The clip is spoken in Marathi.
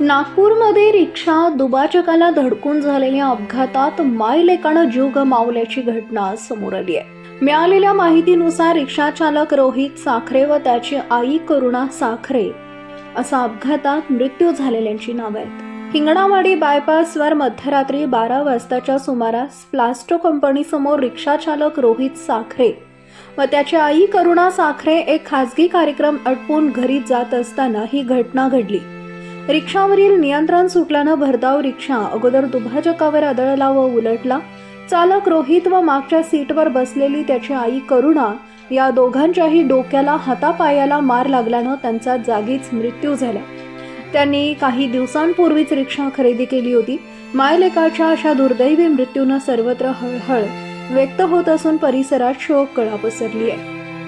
नागपूरमध्ये रिक्षा दुबाचकाला धडकून झालेल्या अपघातात मायलेकानं जीव गमावल्याची घटना समोर आली आहे. मिळालेल्या माहितीनुसार रिक्षा चालक रोहित साखरे व त्याची आई करुणा साखरे असा अपघातात मृत्यू झालेल्यांची नावं आहेत. हिंगणावाडी बायपासवर मध्यरात्री बारा वाजताच्या सुमारास प्लास्टो कंपनीसमोर रिक्षा चालक रोहित साखरे व त्याची आई करुणा साखरे एक खासगी कार्यक्रम अटपून घरी जात असताना ही घटना घडली. रिक्षावरील नियंत्रण सुटल्यानं भरधाव रिक्षा अगोदर दुभाजकावर आदळला व उलटला. चालक रोहित व मागच्या सीटवर बसलेली त्याची आई करुणा या दोघांच्याही डोक्याला हातापायाला मार लागल्यानं त्यांचा जागीच मृत्यू झाला. त्यांनी काही दिवसांपूर्वीच रिक्षा खरेदी केली होती. मायलेकाच्या अशा दुर्दैवी मृत्यूनं सर्वत्र हळहळ व्यक्त होत असून परिसरात शोककळा पसरली आहे.